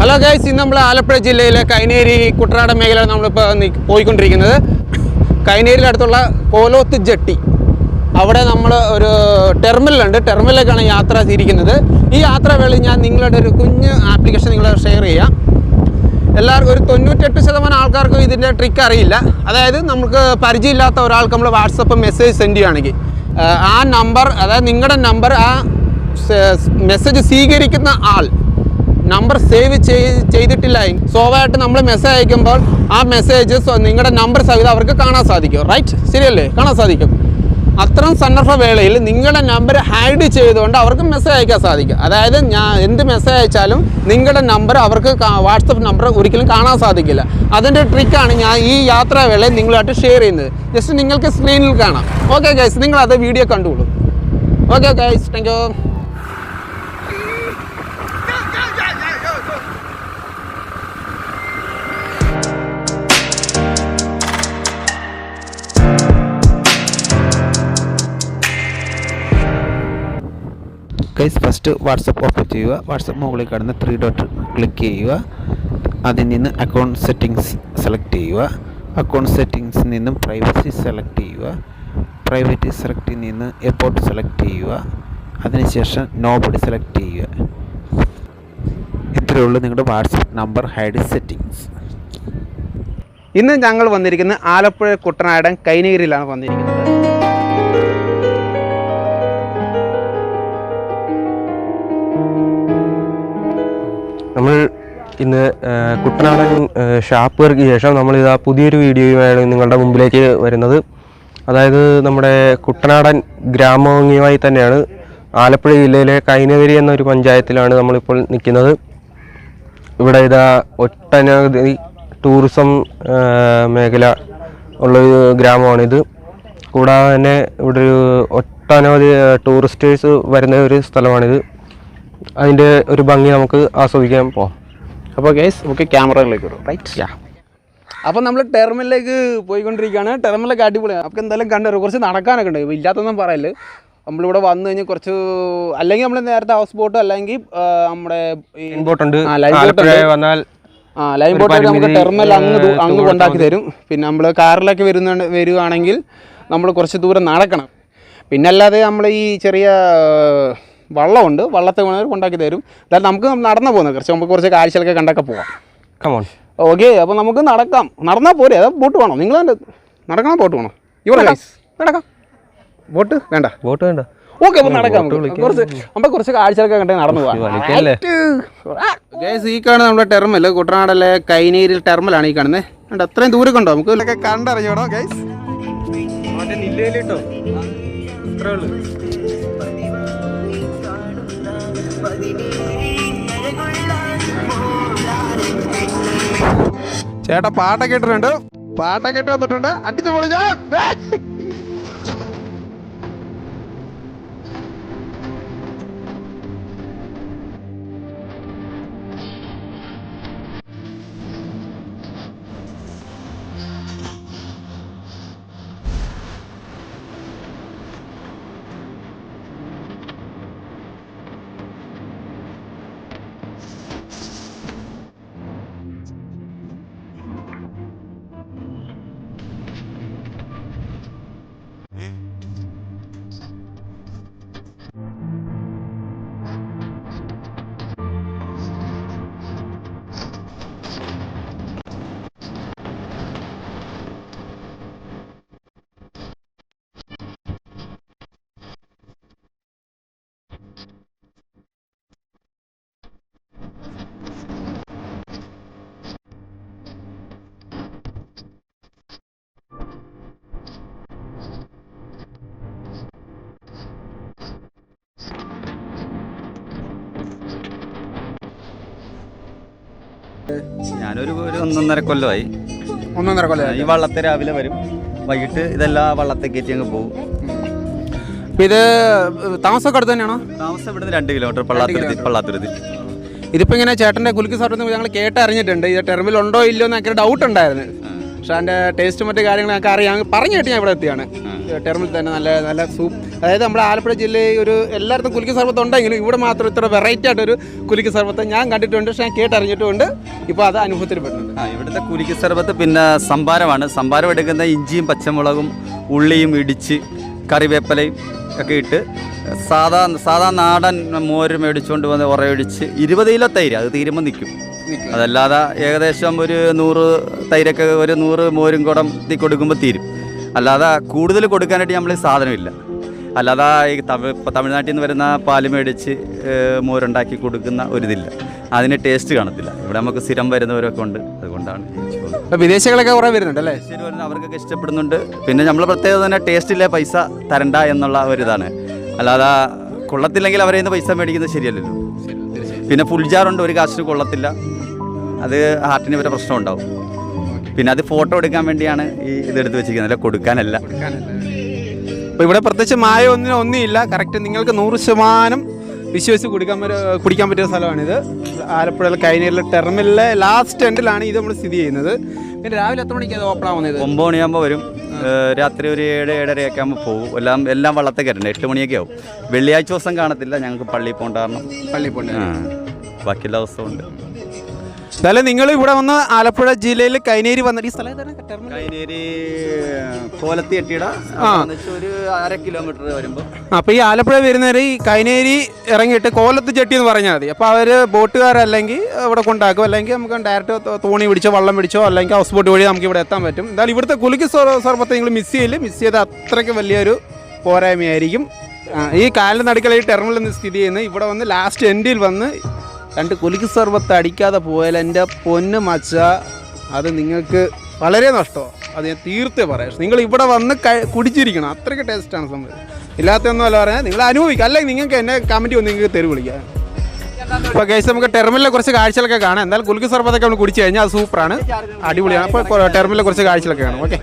Hello guys ഇന്ന് നമ്മൾ ആലപ്പുഴ ജില്ലയിലെ കൈനേരി കുട്ടനാട് മേഖല നമ്മളിപ്പോൾ പോയിക്കൊണ്ടിരിക്കുന്നത്. കൈനേരിയിലടുത്തുള്ള കോലോത്ത് ജെട്ടി. അവിടെ നമ്മൾ ഒരു ടെർമിനലുണ്ട്. ടെർമിനലിലേക്കാണ് യാത്ര തിരിക്കുന്നത്. ഈ യാത്ര വേളയിൽ ഞാൻ നിങ്ങളുടെ ഒരു കുഞ്ഞ് ആപ്ലിക്കേഷൻ നിങ്ങൾ ഷെയർ ചെയ്യാം. എല്ലാവർക്കും ഒരു തൊണ്ണൂറ്റെട്ട് ശതമാനം ആൾക്കാർക്കും ഇതിന്റെ ട്രിക്ക് അറിയില്ല. അതായത് നമുക്ക് പരിചയമില്ലാത്ത ഒരാൾക്ക് നമ്മൾ വാട്സപ്പ് മെസ്സേജ് സെൻഡ് ചെയ്യുകയാണെങ്കിൽ ആ നമ്പർ അതായത് നിങ്ങളുടെ നമ്പർ ആ മെസ്സേജ് സ്വീകരിക്കുന്ന ആൾ നമ്പർ സേവ് ചെയ്തിട്ടില്ല. സ്വാഭാവികമായിട്ട് നമ്മൾ മെസ്സേജ് അയക്കുമ്പോൾ ആ മെസ്സേജ് നിങ്ങളുടെ നമ്പർ സഹിതം അവർക്ക് കാണാൻ സാധിക്കും. റൈറ്റ് ശരിയല്ലേ? കാണാൻ സാധിക്കും. അത്തരം സന്ദർഭ വേളയിൽ നിങ്ങളുടെ നമ്പർ ഹൈഡ് ചെയ്തുകൊണ്ട് അവർക്ക് മെസ്സേജ് അയക്കാൻ സാധിക്കും. അതായത് ഞാൻ എന്ത് മെസ്സേജ് അയച്ചാലും നിങ്ങളുടെ നമ്പർ അവർക്ക് വാട്സപ്പ് നമ്പർ ഒരിക്കലും കാണാൻ സാധിക്കില്ല. അതിന്റെ ട്രിക്കാണ് ഞാൻ ഈ യാത്രാവേളയിൽ നിങ്ങളുമായിട്ട് ഷെയർ ചെയ്യുന്നത്. ജസ്റ്റ് നിങ്ങൾക്ക് സ്ക്രീനിൽ കാണാം. ഓക്കെ ഗൈസ് നിങ്ങളത് video കണ്ടുകൊള്ളൂ. Okay guys thank you guys first WhatsApp open ചെയ്യുക. വാട്സപ്പ് മുകളിൽ കാണുന്ന ത്രീ ഡോട്ട് ക്ലിക്ക് ചെയ്യുക. അതിൽ നിന്ന് അക്കൗണ്ട് സെറ്റിങ്സ് സെലക്ട് ചെയ്യുക. അക്കൗണ്ട് സെറ്റിങ്സിൽ നിന്നും പ്രൈവസി സെലക്ട് ചെയ്യുക. പ്രൈവറ്റ് സെലക്റ്റിൽ നിന്ന് എപ്പോർട്ട് സെലക്ട് ചെയ്യുക. അതിനുശേഷം നോബഡി സെലക്ട് ചെയ്യുക. ഇത്രയേ ഉള്ളൂ നിങ്ങളുടെ വാട്സപ്പ് നമ്പർ ഹൈഡ് സെറ്റിങ്സ് ഇന്ന് ഞങ്ങൾ വന്നിരിക്കുന്നത് ആലപ്പുഴ കുട്ടനാടൻ കൈനഗിരിയിലാണ് വന്നിരിക്കുന്നത്. നമ്മൾ ഇന്ന് കുട്ടനാടൻ ഷാപ്പുകൾക്ക് ശേഷം നമ്മളിതാ പുതിയൊരു വീഡിയോയുമായാണ് നിങ്ങളുടെ മുമ്പിലേക്ക് വരുന്നത്. അതായത് നമ്മുടെ കുട്ടനാടൻ ഗ്രാമഭംഗിയുമായി തന്നെയാണ് ആലപ്പുഴ ജില്ലയിലെ കൈനഗരി എന്നൊരു പഞ്ചായത്തിലാണ് നമ്മളിപ്പോൾ നിൽക്കുന്നത്. ഇവിടെ ഇതാ ഒട്ടനവധി ടൂറിസം മേഖല ഉള്ളൊരു ഗ്രാമമാണിത്. കൂടാതെ തന്നെ ഇവിടെ ഒരു ഒട്ടനവധി ടൂറിസ്റ്റേഴ്സ് വരുന്ന ഒരു സ്ഥലമാണിത്. അതിന്റെ ഒരു ഭംഗി നമുക്ക് ആസ്വദിക്കാൻ പോവാം. അപ്പോൾ ഗൈസ് നമുക്ക് ക്യാമറകളിലേക്ക് വരും. റൈറ്റ് യാ അപ്പം നമ്മൾ ടെർമിനലിലേക്ക് പോയിക്കൊണ്ടിരിക്കുകയാണ്. ടെർമിലൊക്കെ അടിപൊളിയാണ് നമുക്ക് എന്തായാലും കണ്ടു കുറച്ച് നടക്കാനൊക്കെ ഉണ്ട്. ഇല്ലാത്തൊന്നും പറയൽ. നമ്മളിവിടെ വന്നു കഴിഞ്ഞാൽ കുറച്ച് അല്ലെങ്കിൽ നമ്മൾ നേരത്തെ ഹൗസ് ബോട്ട് അല്ലെങ്കിൽ നമ്മുടെ ബോട്ട് ഉണ്ട്. വന്നാൽ ആ ലൈൻ ബോട്ട് നമുക്ക് ടെർമൽ അങ്ങ് അങ്ങ് കൊണ്ടാക്കി തരും. പിന്നെ നമ്മൾ കാറിലൊക്കെ വരുന്ന വരികയാണെങ്കിൽ നമ്മൾ കുറച്ച് ദൂരം നടക്കണം. പിന്നെ അല്ലാതെ നമ്മൾ ഈ ചെറിയ വള്ളമുണ്ട്. വള്ളത്തെ വേണമെങ്കിൽ കൊണ്ടാക്കി തരും. അതായത് നമുക്ക് നടന്നു പോകുന്നത് കുറച്ച് നമുക്ക് കുറച്ച് കാഴ്ചകളൊക്കെ കണ്ടൊക്കെ പോവാം. കമോൺ ഓക്കെ അപ്പോൾ നമുക്ക് നടക്കാം. നടന്നാൽ പോരെ. അതാ ബോട്ട് വേണോ? നിങ്ങൾ തന്നെ നടക്കണം ബോട്ട് വേണോ? ഇവിടെ നടക്കാം. ബോട്ട് വേണ്ട. ബോട്ട് വേണ്ട. ഓക്കെ അപ്പോൾ നടക്കാം കുറച്ച് നമ്മൾ കുറച്ച് കാഴ്ചകളൊക്കെ കണ്ടേ നടന്നു? ഗൈസ് ഈ കാണുന്ന നമ്മുടെ ടെർമൽ കുട്ടനാടല്ലേ കൈനീരിൽ ടെർമലാണ് ഈ കാണുന്നത് കണ്ടോ അത്രയും ദൂരം കണ്ടോ നമുക്ക്? കണ്ടറിഞ്ഞോടോ ഗൈസ് ചേട്ടാ പാട്ടൊക്കെ ഇട്ടിട്ടുണ്ട്. പാട്ടൊക്കെ ഇട്ട് വന്നിട്ടുണ്ട്. അടിച്ചു പൊളിഞ്ഞോ ഞാനൊരു ഒരു ഒന്നൊന്നര കൊല്ലമായി. ഒന്നൊന്നര കൊല്ലം ഈ വള്ളത്തെ രാവിലെ വരും. വൈകിട്ട് ഇതെല്ലാം വള്ളത്തെ കയറ്റി അങ്ങ് പോകും. ഇത് താമസമൊക്കെ അടുത്ത് തന്നെയാണോ? താമസം ഇവിടുന്ന് രണ്ട് കിലോമീറ്റർ പള്ളാത്തുരുതി പള്ളാത്തുരുതി ഇതിപ്പോ ഇങ്ങനെ ചേട്ടന്റെ കുലുക്കി സാറിന് ഞങ്ങൾ കേട്ടറിഞ്ഞിട്ടുണ്ട്. ഇത് ടെർമിൽ ഉണ്ടോ ഇല്ലയോ എന്നൊക്കെ ഡൗട്ട് ഉണ്ടായിരുന്നു. പക്ഷെ അതിന്റെ ടേസ്റ്റ് മറ്റു കാര്യങ്ങളൊക്കെ അറിയാം പറഞ്ഞു കേട്ട് ഞാൻ ഇവിടെ എത്തിയാണ്. ടെർമിൽ തന്നെ നല്ല നല്ല സൂപ്പ് അതായത് നമ്മുടെ ആലപ്പുഴ ജില്ലയിൽ ഒരു എല്ലായിടത്തും കുലുക്കി സർബത്ത് ഉണ്ടെങ്കിലും ഇവിടെ മാത്രം ഇത്ര വെറൈറ്റി ആയിട്ടൊരു കുലുക്കി സർബത്ത് ഞാൻ കണ്ടിട്ടുണ്ട് പക്ഷേ ഞാൻ കേട്ടറിഞ്ഞിട്ടുമുണ്ട് ഇപ്പോൾ അത് അനുഭവത്തിൽ പെട്ടുണ്ട് ആ ഇവിടുത്തെ കുലിക്ക് സർബത്ത് പിന്നെ സംഭാരമാണ്. സംഭാരം എടുക്കുന്ന ഇഞ്ചിയും പച്ചമുളകും ഉള്ളിയും ഇടിച്ച് കറിവേപ്പിലയും ഒക്കെ ഇട്ട് സാധാ സാധാ നാടൻ മോര് മേടിച്ചുകൊണ്ട് വന്ന് ഉറയൊഴിച്ച് ഇരുപത് കിലോ തൈര് അത് തീരുമ്പോൾ നിൽക്കും അതല്ലാതെ ഏകദേശം ഒരു നൂറ് തൈരൊക്കെ ഒരു നൂറ് മോരും കുടം കൊടുക്കുമ്പോൾ തീരും. അല്ലാതെ കൂടുതൽ കൊടുക്കാനായിട്ട് നമ്മൾ സാധനമില്ല. അല്ലാതെ ഈ തമിഴ് തമിഴ്നാട്ടിൽ നിന്ന് വരുന്ന പാൽ മേടിച്ച് മോരുണ്ടാക്കി കൊടുക്കുന്ന ഒരിതില്ല. അതിന് ടേസ്റ്റ് കാണത്തില്ല. ഇവിടെ നമുക്ക് സ്ഥിരം വരുന്നവരൊക്കെ ഉണ്ട്. അതുകൊണ്ടാണ് വിദേശികളൊക്കെ കുറേ വരുന്നുണ്ട് അല്ലേ? ശരി വരുന്ന അവർക്കൊക്കെ ഇഷ്ടപ്പെടുന്നുണ്ട്. പിന്നെ നമ്മൾ പ്രത്യേകത തന്നെ ഇല്ലേ പൈസ തരണ്ട എന്നുള്ള ഒരിതാണ്. അല്ലാതെ കൊള്ളത്തില്ലെങ്കിൽ അവരെ നിന്ന് പൈസ മേടിക്കുന്നത് ശരിയല്ലല്ലോ. പിന്നെ ഫുൾ ജാറുണ്ട് ഒരു കാശിന് കൊള്ളത്തില്ല. അത് ഹാർട്ടിന് വരെ പ്രശ്നം ഉണ്ടാവും പിന്നെ അത് ഫോട്ടോ എടുക്കാൻ വേണ്ടിയാണ് ഈ ഇതെടുത്ത് വെച്ചിരിക്കുന്നത്. അല്ല കൊടുക്കാനല്ല. അപ്പോൾ ഇവിടെ പ്രത്യേകിച്ച് മായ ഒന്നിനും ഒന്നുമില്ല കറക്റ്റ് നിങ്ങൾക്ക് നൂറ് ശതമാനം വിശ്വസിച്ച് കുടിക്കാൻ പറ്റുക കുടിക്കാൻ പറ്റിയ സ്ഥലമാണിത്. ആലപ്പുഴയിലെ കൈനീരിലെ ടെർമിനലിലെ ലാസ്റ്റ് എൻഡിലാണ് ഇത് നമ്മൾ സ്ഥിതി ചെയ്യുന്നത്. പിന്നെ രാവിലെ എത്ര മണിക്ക് അത് ഓപ്പൺ ആവുന്നത്? ഒമ്പത് മണിയാകുമ്പോൾ വരും. രാത്രി ഒരു ഏഴ് ഏഴരയൊക്കെ ആകുമ്പോൾ പോകും. എല്ലാം എല്ലാം വള്ളത്തെ കയറണ്ട എട്ട് മണിയൊക്കെ ആവും. വെള്ളിയാഴ്ച ദിവസം കാണത്തില്ല. ഞങ്ങൾക്ക് പള്ളിയിൽ പോകേണ്ട കാരണം. പള്ളി പോകേണ്ട ബാക്കിയെല്ലാ ബാക്കി എല്ലാ ദിവസവും ഉണ്ട്. എന്തായാലും നിങ്ങൾ ഇവിടെ വന്ന് ആലപ്പുഴ ജില്ലയിൽ കൈനേരി വന്ന ഈ സ്ഥലം? കൈനേരി കോലത്തി എട്ടിയുടെ. ഒരു അര കിലോമീറ്റർ വരുമ്പോൾ അപ്പോൾ ഈ ആലപ്പുഴ വരുന്നവർ ഈ കൈനേരി ഇറങ്ങിയിട്ട് കോലത്ത് ചെട്ടി എന്ന് പറഞ്ഞാൽ മതി. അപ്പോൾ അവർ ബോട്ടുകാരല്ലെങ്കിൽ ഇവിടെ കൊണ്ടാക്കും. അല്ലെങ്കിൽ നമുക്ക് ഡയറക്റ്റ് തോണി പിടിച്ചോ വള്ളം പിടിച്ചോ അല്ലെങ്കിൽ ഹൗസ് ബോട്ട് വഴി നമുക്ക് ഇവിടെ എത്താൻ പറ്റും. എന്തായാലും ഇവിടുത്തെ കുലുക്കി സർപ്പത്തെ സർബത്ത് നിങ്ങൾ മിസ് ചെയ്യില്ല മിസ് ചെയ്ത് അത്രയ്ക്ക് വലിയൊരു പോരായ്മയായിരിക്കും. ഈ കാലിന് നടുക്കളിൽ ഈ ടെർമിനൽ നിന്ന് സ്ഥിതി ചെയ്യുന്നത് ഇവിടെ വന്ന് ലാസ്റ്റ് എൻഡിൽ വന്ന് രണ്ട് കുലുക്കി സർബത്ത് അടിക്കാതെ പോയാൽ എന്റെ പൊന്ന് മച്ച അത് നിങ്ങൾക്ക് വളരെ നഷ്ടമാണ് അത് ഞാൻ തീർത്തേ പറയാം. നിങ്ങൾ ഇവിടെ വന്ന് കുടിച്ചിരിക്കണം. അത്രയ്ക്ക് ടേസ്റ്റാണ് സംഭവം. ഇല്ലാത്തൊന്നും അല്ല പറയാം. നിങ്ങൾ അനുഭവിക്കുക അല്ലെങ്കിൽ നിങ്ങൾക്ക് എന്നെ കമന്റ് വന്ന് നിങ്ങൾക്ക് തെരുവ് വിളിക്കാം. അപ്പോൾ കേസ് നമുക്ക് ടെർമിനലിലെ കുറച്ച് കാഴ്ചകളൊക്കെ കാണാം. എന്തായാലും കുലുക്കി സർബത്തൊക്കെ നമ്മൾ കുടിച്ചു കഴിഞ്ഞാൽ അത് സൂപ്പറാണ് അടിപൊളിയാണ്. അപ്പോൾ ടെർമിനലിലെ കുറച്ച് കാഴ്ചകളൊക്കെ കാണാം. ഓക്കെ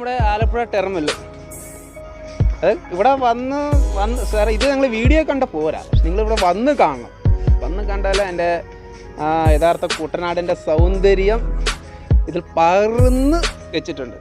നമ്മുടെ ആലപ്പുഴ ടെർമിനൽ അത് ഇവിടെ വന്ന് വന്ന് സാറേ ഇത് ഞങ്ങൾ വീഡിയോ കണ്ട പോരാ. നിങ്ങൾ ഇവിടെ വന്ന് കാണണം. വന്ന് കണ്ടാൽ എന്റെ യഥാർത്ഥ കുട്ടനാടിന്റെ സൗന്ദര്യം ഇതിൽ പറന്ന് വെച്ചിട്ടുണ്ട്.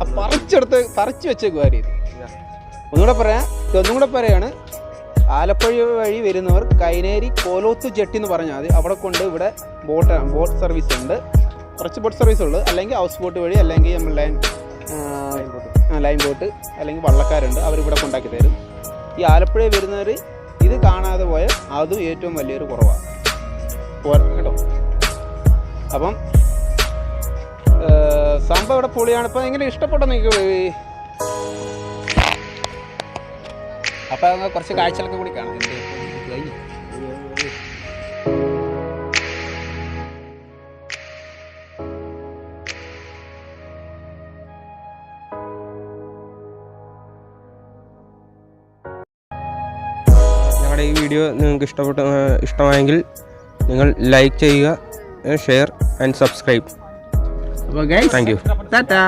ആ പറിച്ചെടുത്ത് പറിച്ചു വെച്ചേക്കുവാരി ഇത് ഒന്നുകൂടെ പറയാം. ഇതൊന്നും കൂടെ പറയാണ്. ആലപ്പുഴ വഴി വരുന്നവർ കൈനേരി കോലോത്ത് ജെട്ടി എന്ന് പറഞ്ഞാൽ മതി. അവിടെ കൊണ്ട് ഇവിടെ ബോട്ട് ബോട്ട് സർവീസ് ഉണ്ട്. കുറച്ച് ബോട്ട് സർവീസ് ഉള്ളൂ. അല്ലെങ്കിൽ ഹൗസ് ബോട്ട് വഴി അല്ലെങ്കിൽ നമ്മൾ ലൈൻ ബോട്ട് അല്ലെങ്കിൽ വള്ളക്കാരുണ്ട് അവരിവിടെ കൊണ്ടാക്കി തരും. ഈ ആലപ്പുഴ വരുന്നവർ ഇത് കാണാതെ പോയ അതും ഏറ്റവും വലിയൊരു കുറവാണ് കേട്ടോ. അപ്പം സംഭവം ഇവിടെ പൊളിയാണ്. ഇപ്പം എങ്ങനെ ഇഷ്ടപ്പെട്ടോ നിങ്ങൾക്ക് അപ്പം കുറച്ച് കാഴ്ചകളൊക്കെ കൂടി കാണാം. കഴിഞ്ഞു. ഞങ്ങളുടെ ഈ വീഡിയോ നിങ്ങൾക്ക് ഇഷ്ടപ്പെട്ട ഇഷ്ടമായെങ്കിൽ നിങ്ങൾ ലൈക്ക് ചെയ്യുക share and subscribe thank you Tata